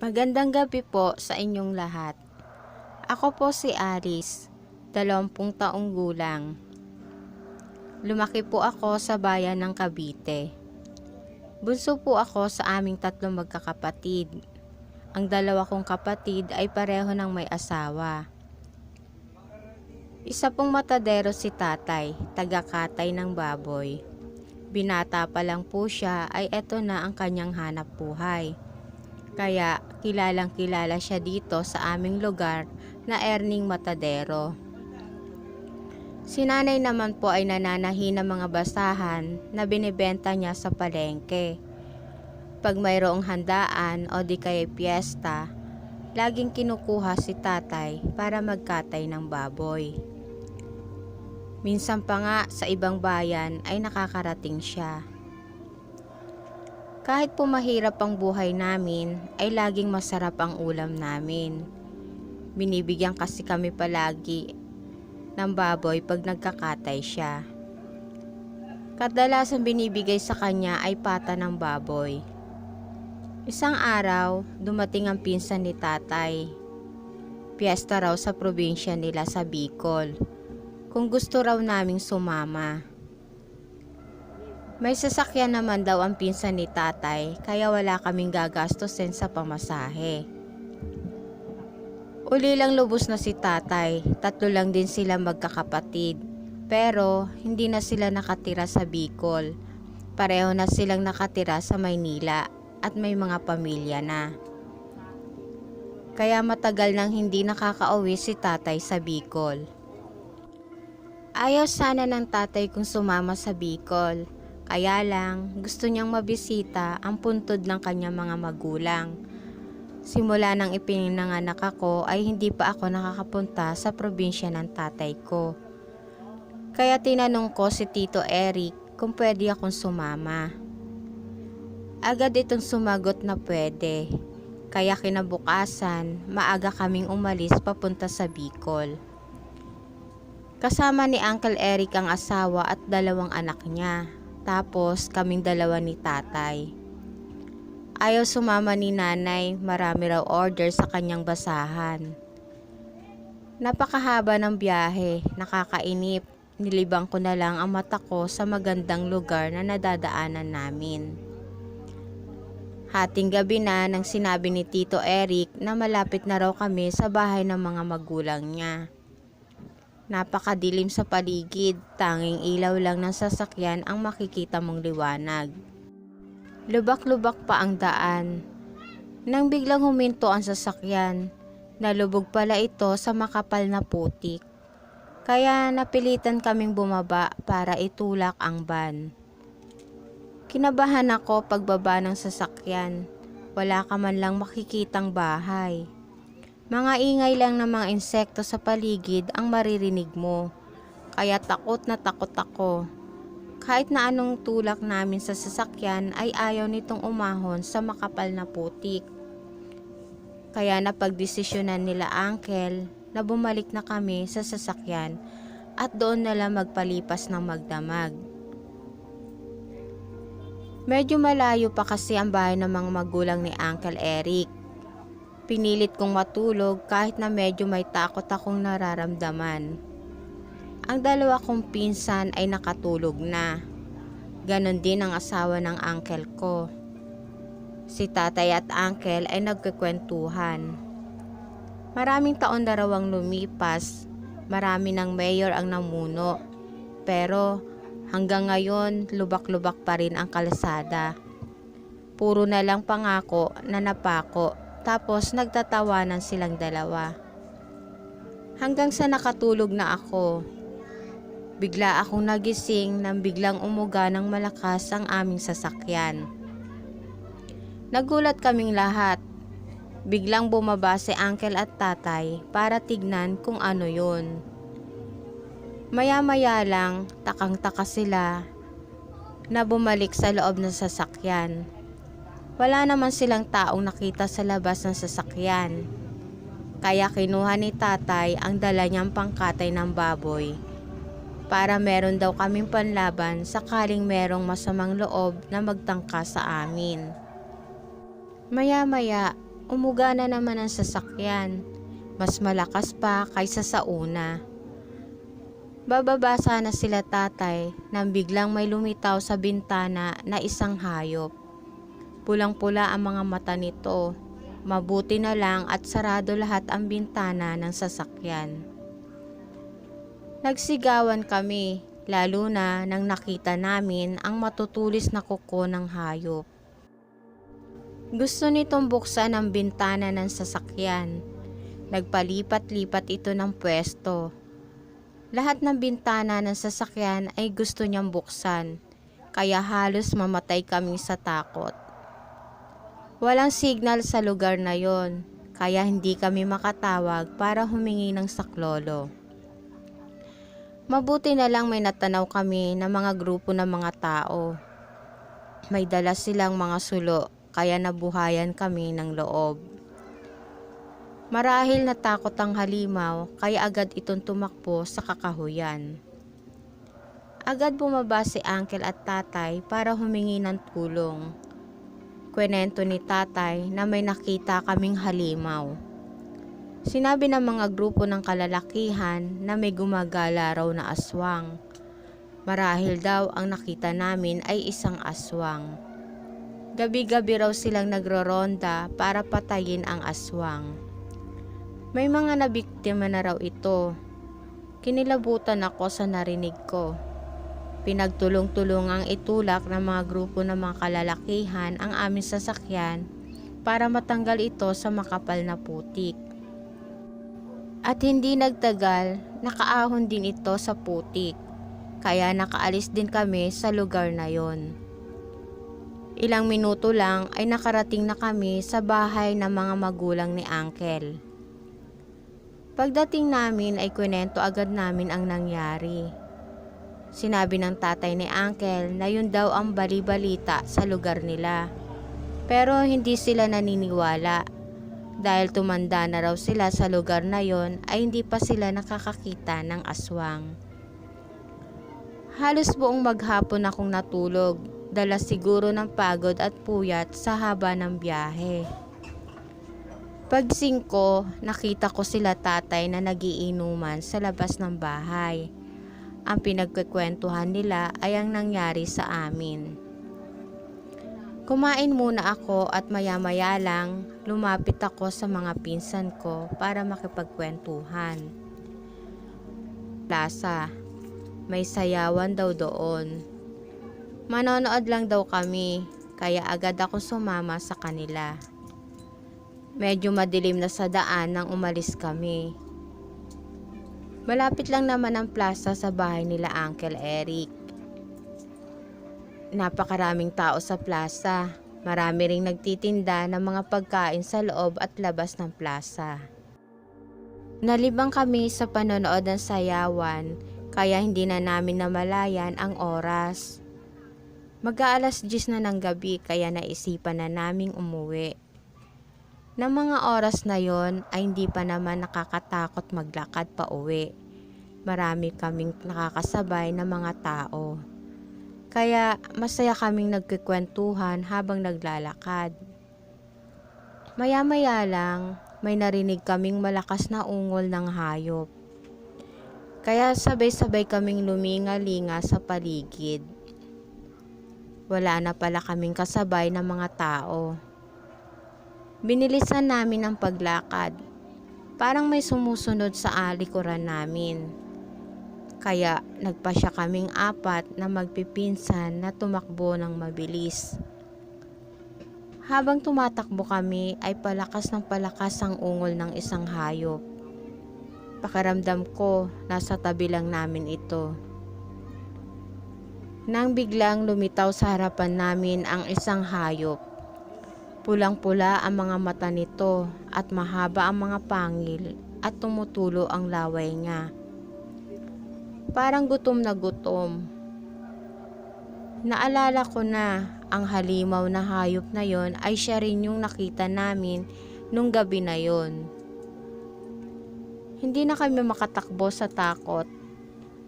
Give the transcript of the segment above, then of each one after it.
Magandang gabi po sa inyong lahat. Ako po si Aris, 20 taong gulang. Lumaki po ako sa bayan ng Cavite. Bunso po ako sa aming tatlong magkakapatid. Ang dalawa kong kapatid ay pareho ng may asawa. Isa pong matadero si tatay, taga-katay ng baboy. Binata pa lang po siya ay eto na ang kanyang hanap buhay. Kaya kilalang kilala siya dito sa aming lugar na Erning Matadero. Si nanay naman po ay nananahi ng mga basahan na binibenta niya sa palengke. Pag mayroong handaan o di kaya piyesta, laging kinukuha si tatay para magkatay ng baboy. Minsan pa nga sa ibang bayan ay nakakarating siya. Kahit po mahirap ang buhay namin, ay laging masarap ang ulam namin. Binibigyan kasi kami palagi ng baboy pag nagkakatay siya. Kadalasan binibigay sa kanya ay pata ng baboy. Isang araw, dumating ang pinsan ni tatay. Piyesta raw sa probinsya nila sa Bicol. Kung gusto raw naming sumama. May sasakyan naman daw ang pinsan ni tatay kaya wala kaming gagastusin sa pamasahe. Uli lang lubos na si tatay, tatlo lang din sila magkakapatid. Pero hindi na sila nakatira sa Bicol. Pareho na silang nakatira sa Maynila at may mga pamilya na. Kaya matagal nang hindi nakakauwi si tatay sa Bicol. Ayaw sana ng tatay kung sumama sa Bicol. Kaya lang, gusto niyang mabisita ang puntod ng kanyang mga magulang. Simula nang ipinanganak ako ay hindi pa ako nakakapunta sa probinsya ng tatay ko. Kaya tinanong ko si Tito Eric kung pwede akong sumama. Agad itong sumagot na pwede. Kaya kinabukasan, maaga kaming umalis papunta sa Bicol. Kasama ni Uncle Eric ang asawa at dalawang anak niya. Tapos kaming dalawa ni tatay. Ayaw sumama ni nanay, marami raw order sa kanyang basahan. Napakahaba ng biyahe, nakakainip. Nilibang ko na lang ang mata ko sa magandang lugar na nadadaanan namin. Hating gabi na nang sinabi ni Tito Eric na malapit na raw kami sa bahay ng mga magulang niya. Napakadilim sa paligid, tanging ilaw lang ng sasakyan ang makikita mong liwanag. Lubak-lubak pa ang daan. Nang biglang huminto ang sasakyan, nalubog pala ito sa makapal na putik. Kaya napilitan kaming bumaba para itulak ang van. Kinabahan ako pagbaba ng sasakyan. Wala ka man lang makikitang bahay. Mga ingay lang ng mga insekto sa paligid ang maririnig mo. Kaya takot na takot ako. Kahit na anong tulak namin sa sasakyan ay ayaw nitong umahon sa makapal na putik. Kaya napagdesisyonan nila Uncle na bumalik na kami sa sasakyan at doon na lang magpalipas ng magdamag. Medyo malayo pa kasi ang bahay ng mga magulang ni Uncle Eric. Pinilit kong matulog kahit na medyo may takot akong nararamdaman. Ang dalawa kong pinsan ay nakatulog na. Ganon din ang asawa ng uncle ko. Si tatay at uncle ay nagkikwentuhan. Maraming taon na raw ang lumipas. Marami ng mayor ang namuno. Pero hanggang ngayon, lubak-lubak pa rin ang kalsada. Puro na lang pangako na napako tapos nagtatawanan silang dalawa. Hanggang sa nakatulog na ako. Bigla akong nagising nang biglang umuga ng malakas ang aming sasakyan. Nagulat kaming lahat. Biglang bumaba si uncle at tatay para tignan kung ano yun. Maya-maya lang, takang-taka sila na bumalik sa loob ng sasakyan. Wala naman silang taong nakita sa labas ng sasakyan. Kaya kinuha ni tatay ang dala niyang pangkatay ng baboy para meron daw kaming panlaban sakaling merong masamang loob na magtangka sa amin. Maya-maya, umuga na naman ang sasakyan. Mas malakas pa kaysa sa una. Bababa sana sila tatay nang biglang may lumitaw sa bintana na isang hayop. Pulang-pula ang mga mata nito. Mabuti na lang at sarado lahat ang bintana ng sasakyan. Nagsigawan kami, lalo na nang nakita namin ang matutulis na kuko ng hayop. Gusto nitong buksan ang bintana ng sasakyan. Nagpalipat-lipat ito ng pwesto. Lahat ng bintana ng sasakyan ay gusto niyang buksan, kaya halos mamatay kami sa takot. Walang signal sa lugar na yon, kaya hindi kami makatawag para humingi ng saklolo. Mabuti na lang may natanaw kami na mga grupo ng mga tao. May dala silang mga sulo, kaya nabuhayan kami ng loob. Marahil natakot ang halimaw, kaya agad itong tumakbo sa kakahuyan. Agad bumaba si uncle at tatay para humingi ng tulong. Kwenento ni tatay na may nakita kaming halimaw. Sinabi ng mga grupo ng kalalakihan na may gumagala raw na aswang. Marahil daw ang nakita namin ay isang aswang. Gabi-gabi raw silang nagroronda para patayin ang aswang. May mga nabiktima na raw ito. Kinilabutan ako sa narinig ko. Pinagtulong-tulungang itulak ng mga grupo ng mga kalalakihan ang aming sasakyan para matanggal ito sa makapal na putik. At hindi nagtagal, nakaahon din ito sa putik. Kaya nakaalis din kami sa lugar na yon. Ilang minuto lang ay nakarating na kami sa bahay ng mga magulang ni Uncle. Pagdating namin ay kwento agad namin ang nangyari. Sinabi ng tatay ni Uncle na yun daw ang bali-balita sa lugar nila. Pero hindi sila naniniwala. Dahil tumanda na raw sila sa lugar na yon ay hindi pa sila nakakakita ng aswang. Halos buong maghapon akong natulog, dala siguro ng pagod at puyat sa haba ng biyahe. Pagsing ko, nakita ko sila tatay na nagiinuman sa labas ng bahay. Ang pinagkikwentuhan nila ay ang nangyari sa amin. Kumain muna ako at maya-maya lang lumapit ako sa mga pinsan ko para makipagkwentuhan. Plaza, may sayawan daw doon. Manonood lang daw kami, kaya agad ako sumama sa kanila. Medyo madilim na sa daan nang umalis kami. Malapit lang naman ang plaza sa bahay nila Uncle Eric. Napakaraming tao sa plaza. Marami ring nagtitinda ng mga pagkain sa loob at labas ng plaza. Nalibang kami sa panonood ng sayawan, kaya hindi na namin namalayan ang oras. Mag-aalas 10 na ng gabi kaya naisipan na naming umuwi. Ng mga oras na yon ay hindi pa naman nakakatakot maglakad pa uwi. Marami kaming nakakasabay na mga tao. Kaya masaya kaming nagkikwentuhan habang naglalakad. Maya-maya lang, may narinig kaming malakas na ungol ng hayop. Kaya sabay-sabay kaming luminga-linga sa paligid. Wala na pala kaming kasabay ng mga tao. Binilisan namin ang paglakad. Parang may sumusunod sa alikuran namin. Kaya nagpasya kaming apat na magpipinsan na tumakbo ng mabilis. Habang tumatakbo kami ay palakas ng palakas ang ungol ng isang hayop. Pakiramdam ko nasa tabi lang namin ito. Nang biglang lumitaw sa harapan namin ang isang hayop. Pulang-pula ang mga mata nito at mahaba ang mga pangil at tumutulo ang laway niya. Parang gutom na gutom. Naalala ko na ang halimaw na hayop na yon ay siya rin yung nakita namin nung gabi na yon. Hindi na kami makatakbo sa takot.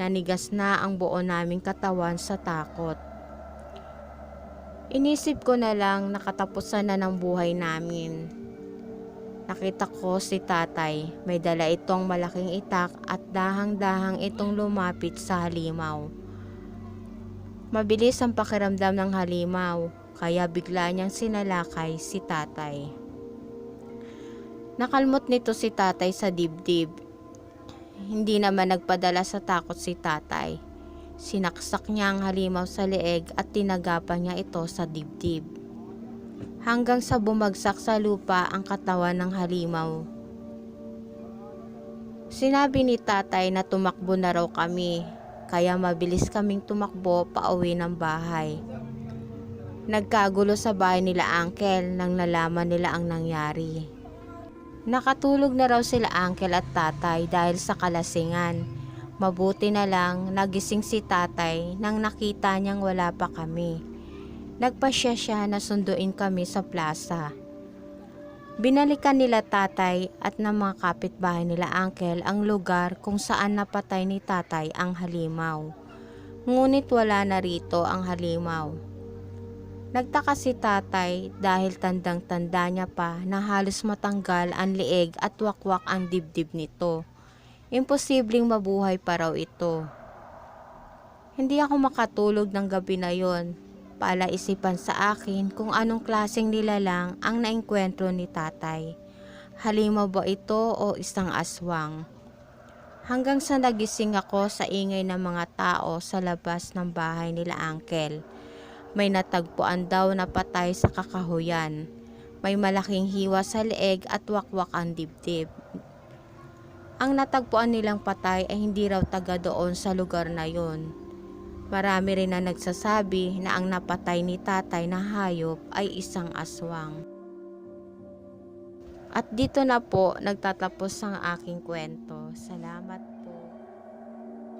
Nanigas na ang buo naming katawan sa takot. Inisip ko na lang nakatapusan na ng buhay namin. Nakita ko si tatay. May dala itong malaking itak at dahang-dahang itong lumapit sa halimaw. Mabilis ang pakiramdam ng halimaw, kaya bigla niyang sinalakay si tatay. Nakalmot nito si tatay sa dibdib. Hindi naman nagpadala sa takot si tatay. Sinaksak niya ang halimaw sa leeg at tinagapan niya ito sa dibdib. Hanggang sa bumagsak sa lupa ang katawan ng halimaw. Sinabi ni tatay na tumakbo na raw kami, kaya mabilis kaming tumakbo pauwi ng bahay. Nagkagulo sa bahay nila uncle nang nalaman nila ang nangyari. Nakatulog na raw sila uncle at tatay dahil sa kalasingan. Mabuti na lang nagising si tatay nang nakita niyang wala pa kami. Nagpasya siya na sunduin kami sa plaza. Binalikan nila tatay at ng mga kapitbahay nila uncle ang lugar kung saan napatay ni tatay ang halimaw. Ngunit wala na rito ang halimaw. Nagtaka si tatay dahil tandang-tanda niya pa na halos matanggal ang lieg at wakwak ang dibdib nito. Imposibleng mabuhay pa raw ito. Hindi ako makatulog ng gabi na yon. Palaisipan sa akin kung anong klaseng nilalang ang naengkwentro ni tatay. Halimaw ba ito o isang aswang? Hanggang sa nagising ako sa ingay ng mga tao sa labas ng bahay nila uncle. May natagpuan daw na patay sa kakahuyan. May malaking hiwa sa leeg at wakwak ang dibdib. Ang natagpuan nilang patay ay hindi raw taga doon sa lugar na yon. Marami rin na nagsasabi na ang napatay ni tatay na hayop ay isang aswang. At dito na po nagtatapos ang aking kwento. Salamat.